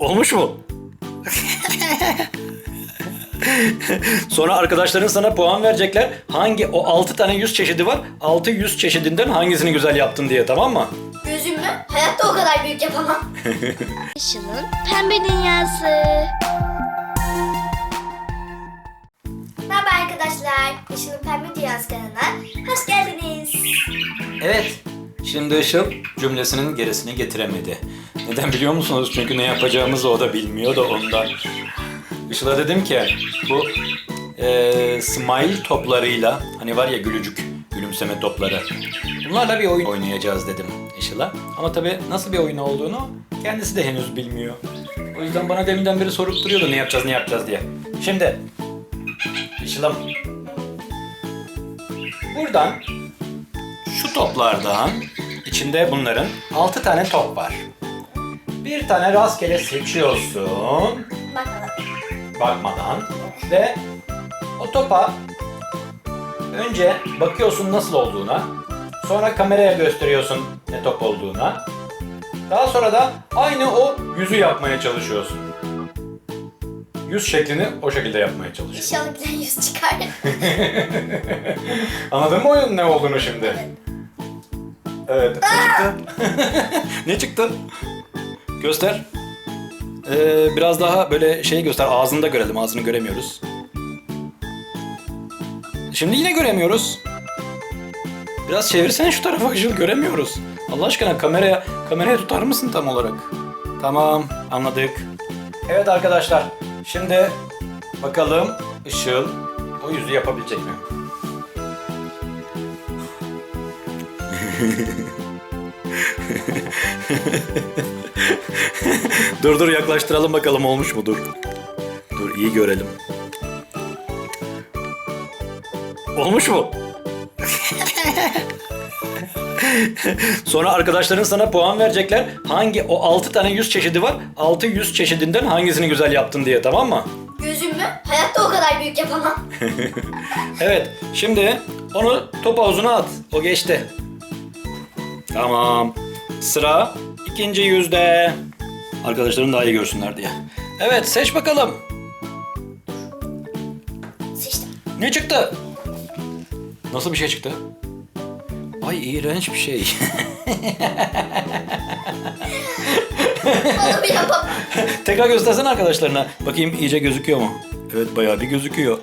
Olmuş mu? Sonra arkadaşların sana puan verecekler. Hangi o 6 tane yüz çeşidi var? 6 yüz çeşidinden hangisini güzel yaptın diye tamam mı? Gözümü hayatta o kadar büyük yapamam. Işıl'ın pembe dünyası. Merhaba arkadaşlar. Işıl'ın Pembe Dünyası kanalına hoş geldiniz. Evet. Şimdi Işıl cümlesinin gerisini getiremedi. Neden biliyor musunuz? Çünkü ne yapacağımızı o da bilmiyor da ondan. Işıl'a dedim ki bu eee smile toplarıyla hani var ya gülücük, gülümseme topları. Bunlarla bir oyun oynayacağız dedim Işıl'a. Ama tabii nasıl bir oyun olduğunu kendisi de henüz bilmiyor. O yüzden bana deminden beri sorup duruyordu ne yapacağız ne yapacağız diye. Şimdi Işıl'ım buradan şu toplardan içinde bunların 6 tane top var. Bir tane rastgele seçiyorsun Bakalım. bakmadan ve o topa önce bakıyorsun nasıl olduğuna, sonra kameraya gösteriyorsun ne top olduğuna. Daha sonra da aynı o yüzü yapmaya çalışıyorsun. Yüz şeklini o şekilde yapmaya çalışıyorsun. İnşallah güzel yüz çıkar. Anladın mı oyunun ne olduğunu şimdi? Evet. Ne çıktı? ne çıktı? Göster. Ee, biraz daha böyle şey göster. Ağzını da görelim. Ağzını göremiyoruz. Şimdi yine göremiyoruz. Biraz çevirsene şu tarafa Işıl göremiyoruz. Allah aşkına kameraya kameraya tutar mısın tam olarak? Tamam anladık. Evet arkadaşlar şimdi bakalım Işıl o yüzü yapabilecek mi? dur dur yaklaştıralım bakalım olmuş mudur? Dur iyi görelim. Olmuş mu? Sonra arkadaşların sana puan verecekler. Hangi o 6 tane yüz çeşidi var? 6 yüz çeşidinden hangisini güzel yaptın diye tamam mı? Gözümü hayatta o kadar büyük yapamam. Evet. Şimdi onu top havuzuna at. O geçti. Tamam. Sıra ikinci yüzde. Arkadaşlarım daha iyi görsünler diye. Evet seç bakalım. Seçtim. Ne çıktı? Nasıl bir şey çıktı? Ay iğrenç bir şey. Onu bir yapamam. Tekrar göstersene arkadaşlarına. Bakayım iyice gözüküyor mu? Evet bayağı bir gözüküyor.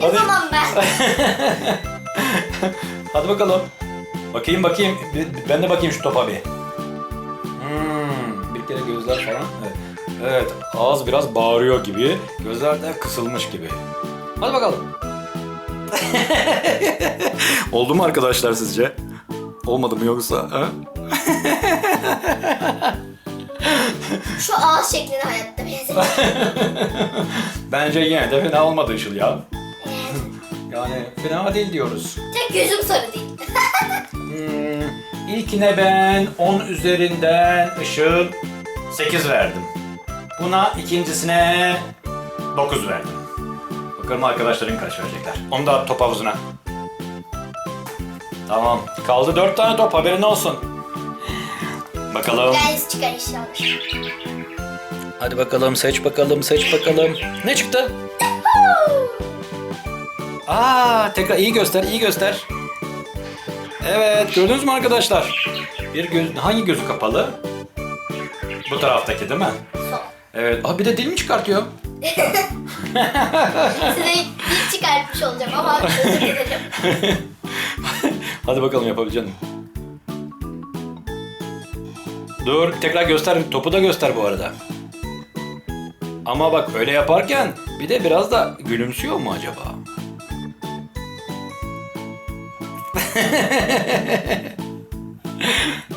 Hadi, Yapamam ben. hadi bakalım. Bakayım bakayım. Bir- Ben de bakayım şu topa bir. Hmm, bir kere gözler falan. Evet. evet ağız biraz bağırıyor gibi. Gözler de kısılmış gibi. Hadi bakalım. Oldu mu arkadaşlar sizce? Olmadı mı yoksa? Ha? Şu ağız şeklini hayatta benziyor. Bence yine de fena olmadı Işıl ya. Yani fena değil diyoruz. Tek gözüm sarı değil. Hmm, ilkine ben 10 üzerinden Işıl 8 verdim. Buna ikincisine 9 verdim. Bakalım arkadaşların kaç verecekler. Onu da at top havuzuna. Tamam. Kaldı 4 tane top haberin olsun. Bakalım. Yüz çıkar inşallah. Hadi bakalım seç bakalım seç bakalım. Ne çıktı? Aa tekrar iyi göster iyi göster. Evet gördünüz mü arkadaşlar? Bir göz hangi gözü kapalı? Bu taraftaki değil mi? Sol. Evet. Aa bir de dil mi çıkartıyor? Size bir çıkartmış olacağım ama özür dilerim. Hadi bakalım yapabilecek misin? Dur tekrar göster. Topu da göster bu arada. Ama bak öyle yaparken bir de biraz da gülümsüyor mu acaba?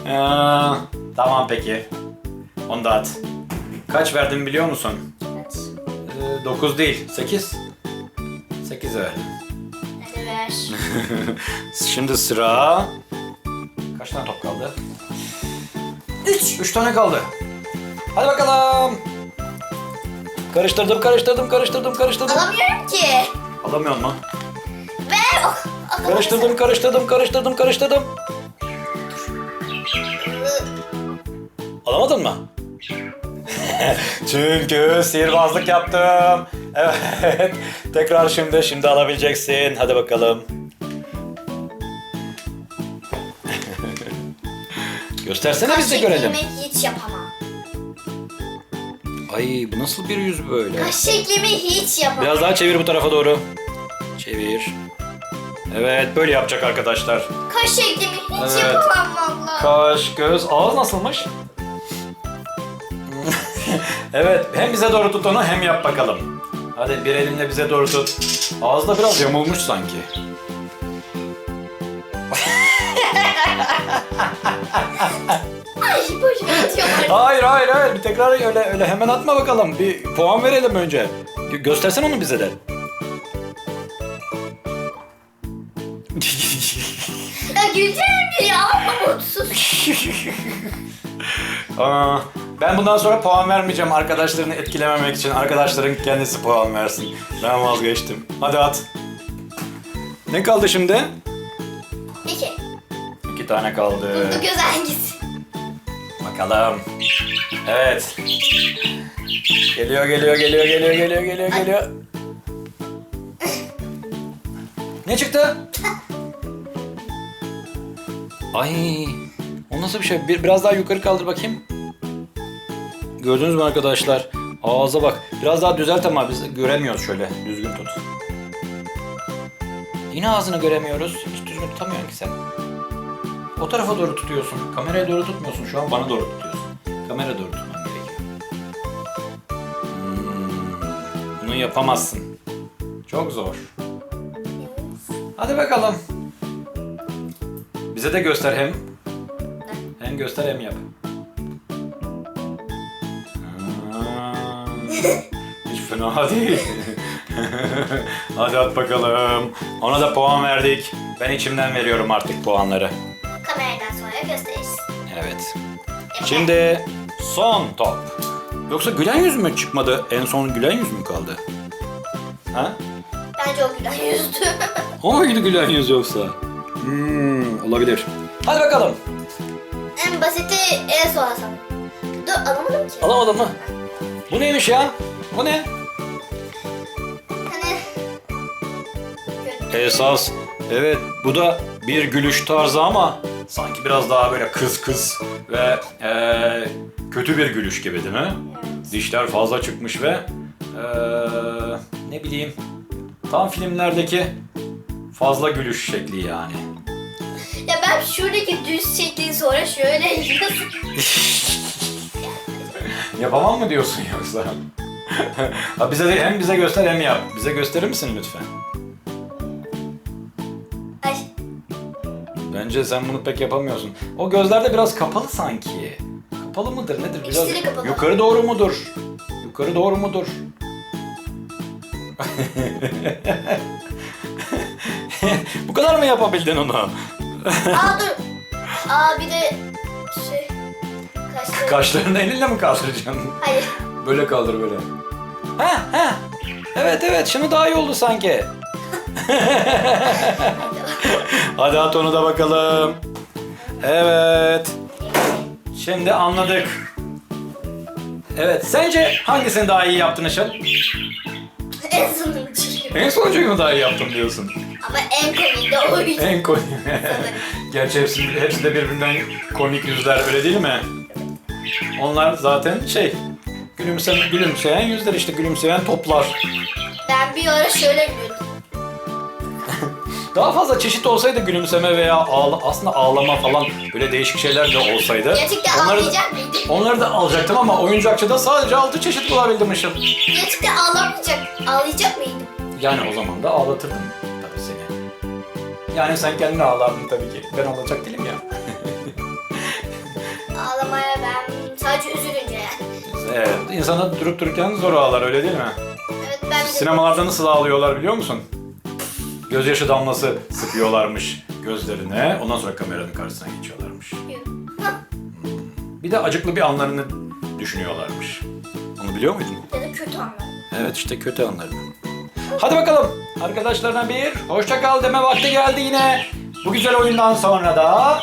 Aa, tamam peki. Onu da at. Kaç verdim biliyor musun? Kaç? 9 değil, 8. 8 verdim. Hadi ver. Şimdi sıra... Kaç tane top kaldı? 3. 3 tane kaldı. Hadi bakalım. Karıştırdım, karıştırdım, karıştırdım, karıştırdım. Alamıyorum ki. Alamıyor mu? Karıştırdım, karıştırdım, karıştırdım, karıştırdım. Alamadın mı? Çünkü sihirbazlık yaptım. Evet. Tekrar şimdi, şimdi alabileceksin. Hadi bakalım. Göstersene biz de görelim. hiç yapamam. Ay bu nasıl bir yüz böyle? Kaş şeklimi hiç yapamam. Biraz daha çevir bu tarafa doğru. Çevir. Evet böyle yapacak arkadaşlar. Kaş şeklimi hiç Evet. yapamam valla. Kaş, göz, ağız nasılmış? evet hem bize doğru tut onu hem yap bakalım. Hadi bir elinle bize doğru tut. Ağız da biraz yamulmuş sanki. Ay boşuna atıyorum. Hayır hayır hayır bir tekrar öyle öyle hemen atma bakalım. Bir puan verelim önce. Gö- göstersen onu bize de. Mi ya? Ama mutsuz. Aa, ben bundan sonra puan vermeyeceğim arkadaşlarını etkilememek için. Arkadaşların kendisi puan versin. Ben vazgeçtim. Hadi at. Ne kaldı şimdi? İki. İki tane kaldı. Mutlu göz hangisi? Bakalım. Evet. Geliyor, geliyor, geliyor, geliyor, geliyor, geliyor, geliyor. Ne çıktı? Ay, o nasıl bir şey? Bir, biraz daha yukarı kaldır bakayım. Gördünüz mü arkadaşlar? Ağza bak. Biraz daha düzelt ama biz göremiyoruz şöyle. Düzgün tut. Yine ağzını göremiyoruz. Hiç düzgün tutamıyorsun ki sen. O tarafa doğru tutuyorsun. Kameraya doğru tutmuyorsun. Şu an bana doğru tutuyorsun. Kameraya doğru tutman gerekiyor. Hmm, bunu yapamazsın. Çok zor. Hadi bakalım. Bize de göster hem. Hem göster hem yap. Aa, Hiç fena değil. Hadi at bakalım. Ona da puan verdik. Ben içimden veriyorum artık puanları. Kameradan sonra gösteririz. Evet. Şimdi son top. Yoksa gülen yüz mü çıkmadı? En son gülen yüz mü kaldı? Ha? Bence o gülen yüzdü. O muydu gülen yüz yoksa? Hmm, olabilir. Hadi bakalım. en basiti en son Hasan. Dur alamadım ki. Alamadım mı? Bu neymiş ya? Bu ne? Hani... Esas. Evet bu da bir gülüş tarzı ama sanki biraz daha böyle kız kız ve eee, kötü bir gülüş gibi değil mi? Dişler fazla çıkmış ve eee, ne bileyim tam filmlerdeki fazla gülüş şekli yani. Ya ben şuradaki düz şekli sonra şöyle nasıl... Yapamam mı diyorsun yoksa? ha bize de hem bize göster hem yap. Bize gösterir misin lütfen? Ay Bence sen bunu pek yapamıyorsun. O gözler de biraz kapalı sanki. Kapalı mıdır nedir? Biraz İkisi de kapalı. yukarı doğru mudur? Yukarı doğru mudur? Bu kadar mı yapabildin onu? Aa dur. Aa bir de şey... Kaşları... Kaşlarını elinle mi kaldıracaksın? Hayır. Böyle kaldır böyle. Ha ha. Evet evet şimdi daha iyi oldu sanki. Hadi at onu da bakalım. Evet. Şimdi anladık. Evet sence hangisini daha iyi yaptın Işıl? en sonuncu. En sonuncuyu mu daha iyi yaptım diyorsun? Ama en komik de oydu. En komik. Gerçi hepsi, hepsi de birbirinden komik yüzler öyle değil mi? Onlar zaten şey gülümse, gülümseyen yüzler işte gülümseyen toplar. Ben bir ara şöyle gülüyordum. Daha fazla çeşit olsaydı gülümseme veya ağla, aslında ağlama falan böyle değişik şeyler de olsaydı. Gerçekten onları, ağlayacak mıydım? onları da alacaktım ama oyuncakçıda sadece 6 çeşit bulabildim Işıl. Gerçekten ağlamayacak, ağlayacak mıydım? Yani o zaman da ağlatırdım. Yani sen kendini ağlardın tabii ki. Ben ağlayacak değilim ya. Ağlamaya ben sadece üzülünce. Evet, insana durup dururken zor ağlar öyle değil mi? Evet ben de... Sinemalarda nasıl ağlıyorlar biliyor musun? Gözyaşı damlası sıkıyorlarmış gözlerine. Ondan sonra kameranın karşısına geçiyorlarmış. Bir de acıklı bir anlarını düşünüyorlarmış. Onu biliyor muydun? Ya da kötü anlar. Evet işte kötü anlarını. Hadi bakalım. Arkadaşlarına bir hoşça kal deme vakti geldi yine. Bu güzel oyundan sonra da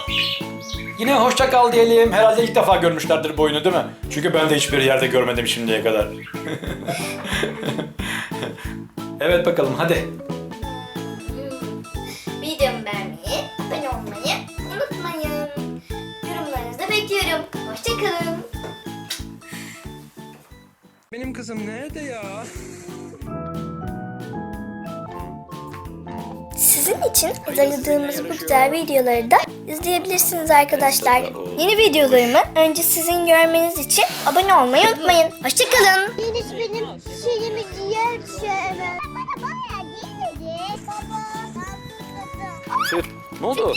yine hoşça kal diyelim. Herhalde ilk defa görmüşlerdir bu oyunu değil mi? Çünkü ben de hiçbir yerde görmedim şimdiye kadar. evet bakalım hadi. Videomu beğenmeyi, abone olmayı unutmayın. Yorumlarınızı bekliyorum. Hoşçakalın. Benim kızım nerede ya? Sizin için hazırladığımız bu güzel videoları da izleyebilirsiniz arkadaşlar. Yeni videolarımı önce sizin görmeniz için abone olmayı unutmayın. Hoşçakalın. Deniz benim şeyimi giyer sevmem. Bana bayağı giy dedi. Baba fırladım. Ne oldu?